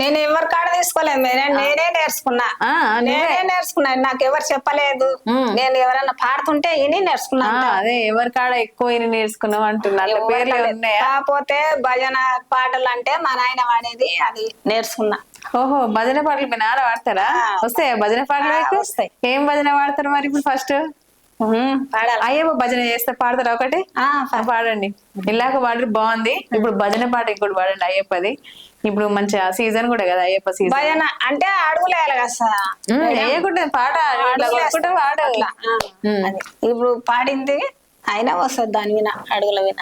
నేను ఎవరి కాడ తీసుకోలేదు. నేను నేనే నేర్చుకున్నా. నేనే నేర్చుకున్నా. నాకు ఎవరు చెప్పలేదు. నేను ఎవరైనా పాడుతుంటే ఇని నేర్చుకున్నా అదే ఎవరి కాడ ఎక్కువ ఇన్ని నేర్చుకున్నావు అంటున్నా. అట్లా పేర్లు ఎవరికీ ఉన్నాయా? కాకపోతే భజన పాటలు అంటే మా నాయన వాడేది అది నేర్చుకున్నా. ఓహో భజన పాటలు మీ నాన్న పాడతారా ఆ. వస్తాయా భజన పాటలు. ఏం భజన పాడతారు మరి ఇప్పుడు ఫస్ట్? అయ్యప్ప భజన చేస్తే పాడతారా ఒకటి? పాడండి. ఇలాగ పాడరు బాగుంది. ఇప్పుడు భజన పాట ఇంకోటి పాడండి అయ్యప్పది. ఇప్పుడు మంచి సీజన్ కూడా కదా అయ్యప్ప సీజన్. భజన అంటే అడుగులేయాలి కదా. వేయకుండా పాట పాడు. ఇప్పుడు పాడింది అయినా వస్తుంది దాని విన అడుగుల విన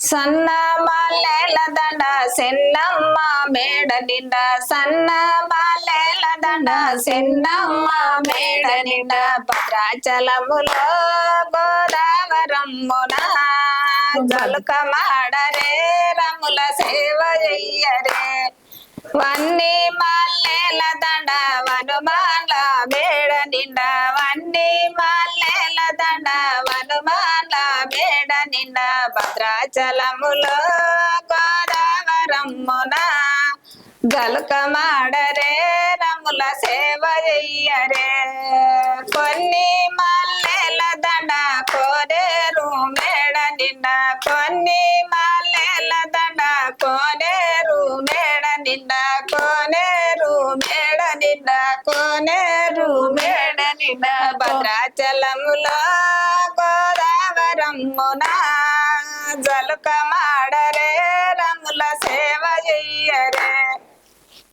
సన్న మాలేల దండ సెన్నమ్మ మేడ నిండా. సన్న మాలేల దండ సెన్నమ్మ మేడ నిండా. భద్రాచలములో గోదావరమ్మున జలుక మాడరే రముల సేవ చెయ్యరే. వన్నీ మల్లెల దండ వనుమాల మేడ నిండా. వన్నీ మాల భద్రాచలములో గోదావరమ్మున గలుక మాడరే రముల సేవ చెయ్యరే. కొన్ని మల్లెల దండ కోరేరు మేడ నిన్న కొన్ని మల్లెల దండ కోనేరు మేడ నిన్న కోనేరు మేడ నిన్న కోనేరు మేడ నిన్న భద్రాచలములో గోదావరమ్మునా జలుక మాడరే రముల సేవ చెయ్యరే.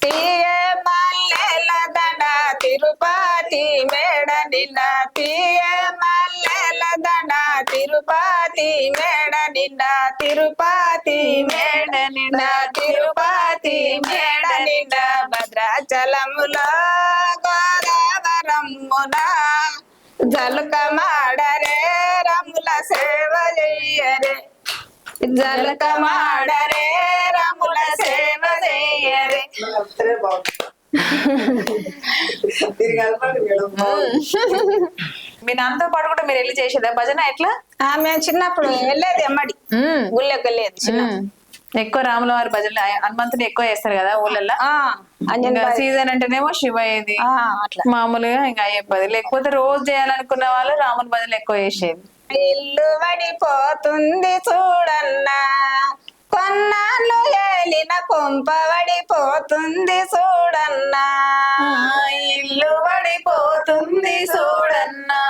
తీయే మల్లెల దండ తిరుపతి మేడ నిన్న. తీయే మల్లెల దండ తిరుపతి మేడ నిన్న. తిరుపతి మేడ నిన్న తిరుపతి మేడ నిన్న. భద్రాచలములో జలక మాడరే రముల సేవ చెయ్యరే మీ నాన్నతో పాటు కూడా మీరు వెళ్ళి చేసేదా? భజన ఎట్లా? మేము చిన్నప్పుడు వెళ్ళేది ఎమ్మడి. ఉమ్, ఊళ్ళోకి వెళ్ళేది చిన్న. ఎక్కువ రాముల వారి భజనలు హనుమంతుని ఎక్కువ చేస్తారు కదా ఊళ్ళల్లో. సీజన్ అంటేనేమో శివయ్యది. మామూలుగా ఇంకా అయ్యప్పది. లేకపోతే రోజు చేయాలనుకున్న వాళ్ళు రాముని భజనలు ఎక్కువ చేసేది. ఇల్లు వడిపోతుంది చూడన్నా. కొన్నాళ్ళు ఏలిన కొంప వడిపోతుంది చూడన్నా. ఇల్లు వడిపోతుంది చూడన్నా.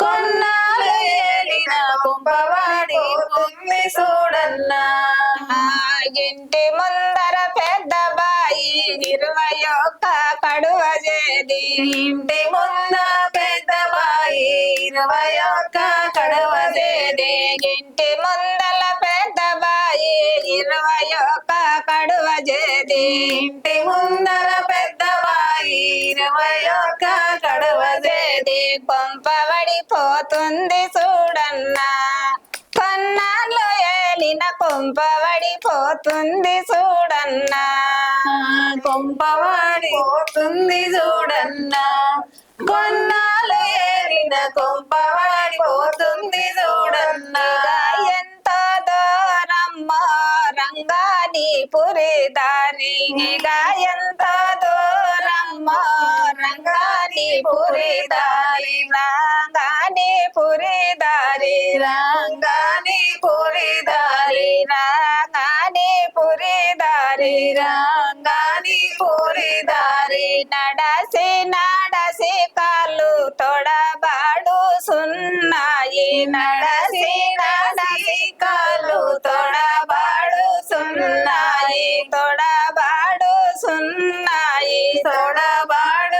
కొన్నాళ్ళు ఏలిన కుంభవాడిపోతుంది చూడన్నా. ఆ, ఇంటి ముందర పెద్ద బాయి ఇరవై ఒక్క కడువ చేది. ఇంటి ముంద పెద్ద ఇరవై ఒక్క కడవ ఇంటి ముందల పెద్ద బాయి. ఇరవై ఒక్క కడువ చేది ఇంటి ముందర పెద్ద బాయి. ఇరవై ఒక్క కడవ చేది చూడన్నా. ఏలిన కొంప వడిపోతుంది చూడన్నా కొంపవాడి పోతుంది చూడన్నా. కొన్నాళ్ళు ఏరిన కొంపవాడి పోతుంది చూడన్నా. ఎంత దూరమ్మో రంగాని పురి దారి ఎంత దూరమ్మో రంగాని పురి నడసి నడసి కాళ్ళు తొడబాడు సున్నాయి. నడసి నడసి కాళ్ళు తొడబాడు సున్నాయి. తొడబాడు సున్నాయి. తోడబాడుతున్నాయి.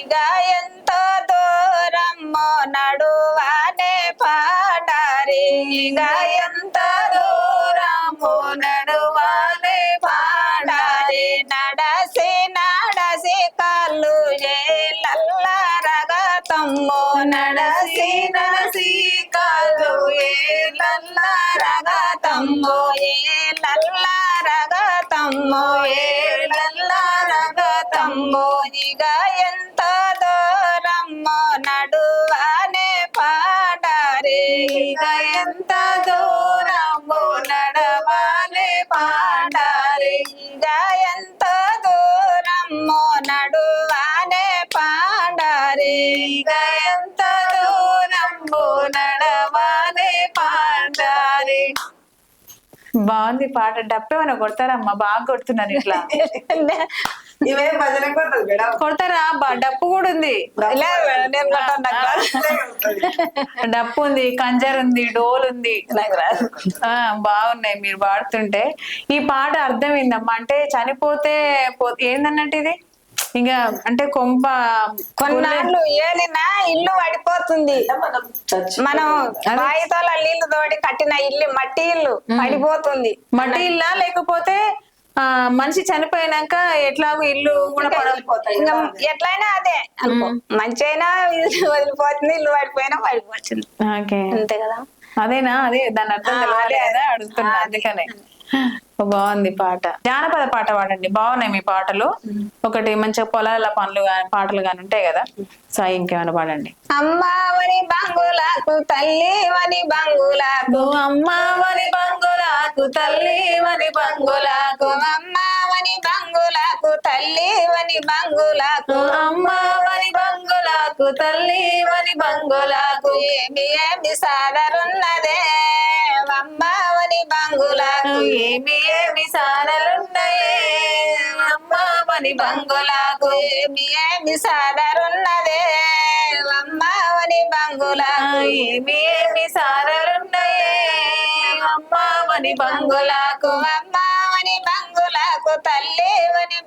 ఇక ఎంతో దూరమ్మో నడువానే పాడారి. ఇక ఎంత దూరము నడు బాగుంది పాట డప్పేమైనా కొడతారమ్మా? బాగా కొడుతున్నారు ఇట్లా. కొడతారా డప్పు కూడా ఉంది. డప్పు ఉంది. కంజర్ ఉంది డోల్ ఉంది. బాగున్నాయి మీరు పాడుతుంటే. ఈ పాట అర్థమైందమ్మా. అంటే చనిపోతే ఏందన్నట్టు ఇది? ఇంకా అంటే కొంప కొన్నాళ్ళు ఏలినా ఇల్లు పడిపోతుంది. మనం బాయితోల నీళ్ళు తోడి కట్టిన ఇల్లు మట్టి ఇల్లు పడిపోతుంది. మట్టి ఇల్లా లేకపోతే ఆ మనిషి చనిపోయినాక ఎట్లాగో ఇల్లు కూడా ఇంకా ఎట్లయినా అదే. మంచి అయినా ఇల్లు వదిలిపోతుంది ఇల్లు పడిపోయినా పడిపోతుంది. అంతే కదా. అదేనా? అదే దాని అర్థం. అడుగుతున్నా. అందుకనే. బాగుంది పాట. జానపద పాట పాడండి. బాగున్నాయి మీ పాటలు. ఒకటి మంచిగా పొలాల పనులు గాని పాటలు గాని ఉంటాయి కదా? సో అవి ఇంకేమైనా పాడండి. అమ్మావని బంగులకు తల్లి వని బంగులకు. అమ్మవని బంగులాకు తల్లి వని బంగులాకు. అమ్మావని బంగులకు తల్లి వని బంగులకు. అమ్మవని తల్లి వని బంగులకు ఏమి ఏమి సాదరున్నదే అమ్మావని బంగులకు ఏమి ఏమి సాదరున్నయే అమ్మ వని బంగులకు ఏమి ఏమి సాదరున్నదే అమ్మావని బంగులకు ఏమి ఏమి సారలున్నాయే? అమ్మ వని బంగులకు అమ్మ వని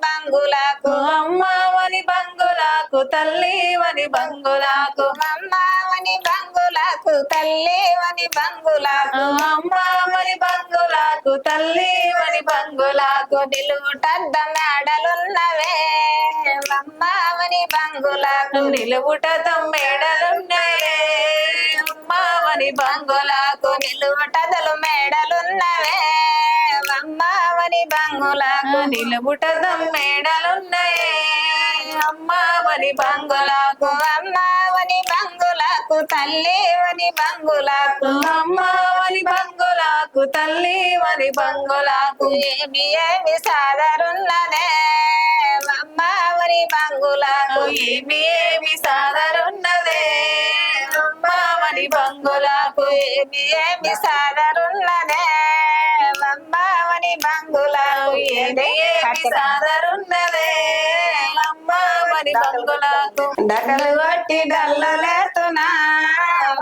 బంగులకు అమ్మవని బంగులాకు తల్లి వని బంగులాకు. అమ్మావని బంగులకు తల్లి వని బంగులకు అమ్మవని బంగులాకు తల్లి వని బంగులాకు. నిలువుటద్ద మేడలున్నవే అమ్మావని బంగులకు. నిలువుట తమ్మేడలున్నాయే అమ్మవని బంగులాకు. నిలువుటదలు మేడలున్నవే. అమ్మావని బంగులకు నిలువుట తమ్మేడలున్నాయే అమ్మవని బంగులాకు అమ్మావని బంగులకు తల్లి వని బంగులకు. అమ్మవని బంగులాకు తల్లి వని బంగులాకు. ఏమి ఏమి సాదరున్నదే. అమ్మావని బంగులకు. ఏమి ఏమి సాదరున్నదే. అమ్మవని బంగులాకు. ఏమి ఏమి సాదరున్నదే. డకలు కొట్టి డల్లులేతునా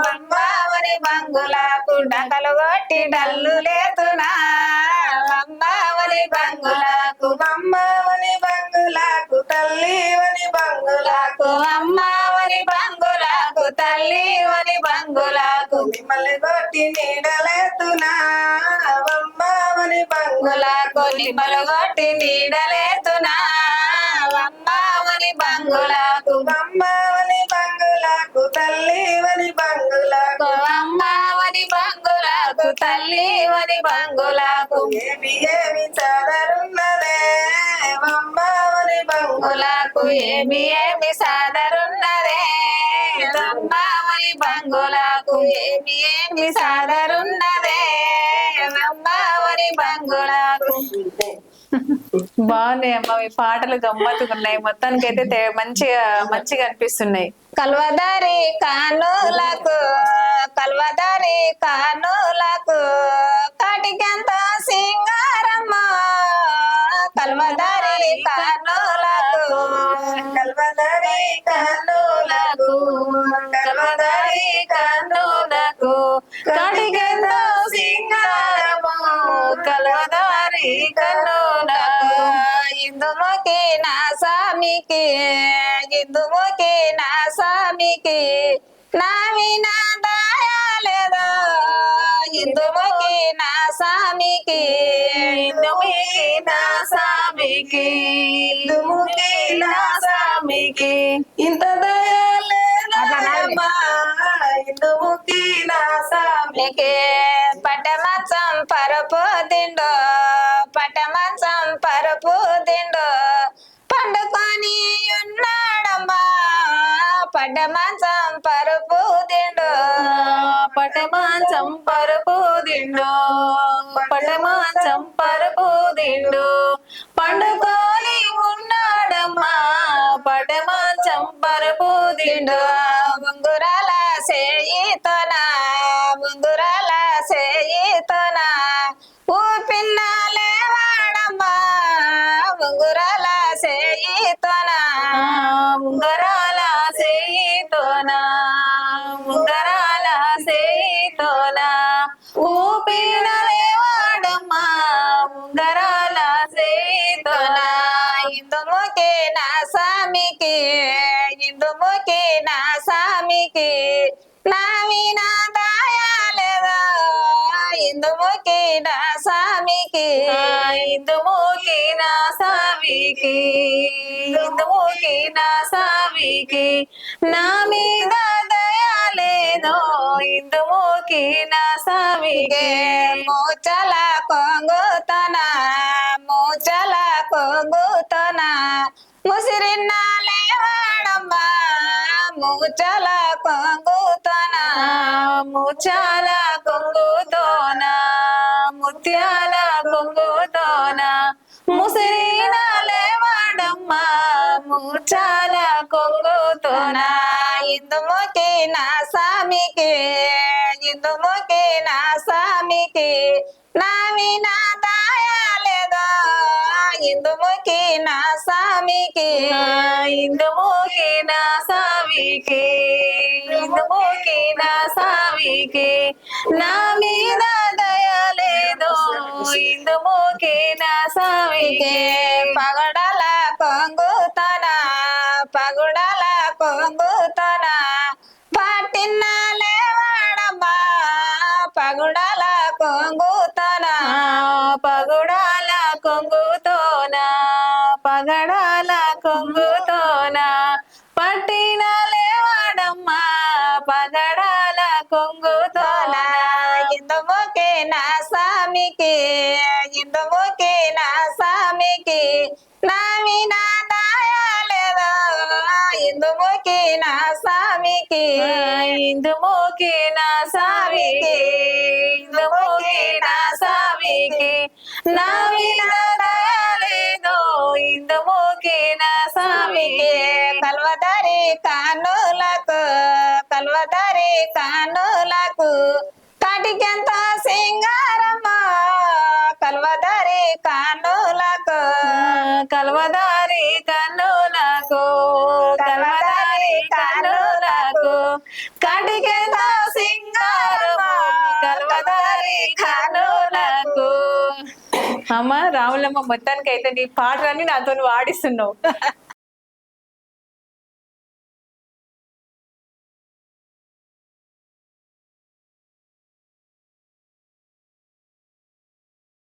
అమ్మావని బంగులకు డకలు కొట్టి డల్లు లేతునా అమ్మావని బంగులకు అమ్మవని బంగులకు తల్లివని బంగులకు. అమ్మావని బంగులకు తల్లి వని బంగులకు. మిమ్మల్ని కొట్టి నీడలేతున్నా అమ్మవని బంగులకు బంగులకు నిమ్మలు కొట్టి నీడలేతునా అమ్మావని బంగులకు అమ్మవని బంగులకు తల్లివని బంగులకు. అమ్మావని బంగులకు తల్లి వని బంగులకు. ఏమి ఏమి చదరున్నదే అమ్మవని బంగులకు బంగులకు. ఏమి ఏమి సాదరున్నదే? అమ్మావని బంగులకు. ఏమి ఏమి సాదరున్నదే? బాగున్నాయి అమ్మ. మీ పాటలు గమ్మత్తుగా ఉన్నాయి. మొత్తానికి అయితే మంచిగా మంచిగా అనిపిస్తున్నాయి. కల్వదారి కానులకు కల్వదారి కానులకు కాటికెంత సింగారమ్మ. కల్వదారి కానులకు కల్వదరి నీకి నా వినా దయాలేదో? ఇందుముఖి నా స్వామికి ఇందుముఖి నా స్వామికి ఇందుముఖి నా స్వామికి ఇంత దయ పటమాంచం పరుపు దిండు పటమాంచం పరుపు స్వామికి నా వినా దయాలేదా? ఇందుముఖి నా స్వామికి ఇందుమూకి నా సావికి ఇందుమూకి నా సావికి నా మీద దయాలేదో ఇందుమూకి నా సావికి మూచల కొంగుతన మూచల కొంగుతన. ముసిరిన్న లేవాడమ్మా మూచల ముత్యాల కొంగుతోన ముత్యాల కొంగుతోన ముసిరిన లేవాడమ్మా ముత్యాల కొంగుతోన. ఇందుముకి నా స్వామికి ఇందుముకి నా స్వామికి నా వినా దయాలేదా. నా స్వామికి ఇందుముకి నా సావికి ఇందుమూకి నా సావికి నా మీద దయలేదో ఇందుమూకి నా సావికే పగ స్వామికి ఇందుముఖి నా స్వామికి నా వినా దయాలేదా ఇందుముకి నా స్వామికి ఇందుముకి నా స్వామికి ఇందుముకి నా స్వామికి నా కటికెంత సింగారము కల్వదారి కన్నులకు అమ్మ రాములమ్మ మొత్తానికి అయితే నీ పాటలన్నీ నాతో వాడిస్తున్నావు.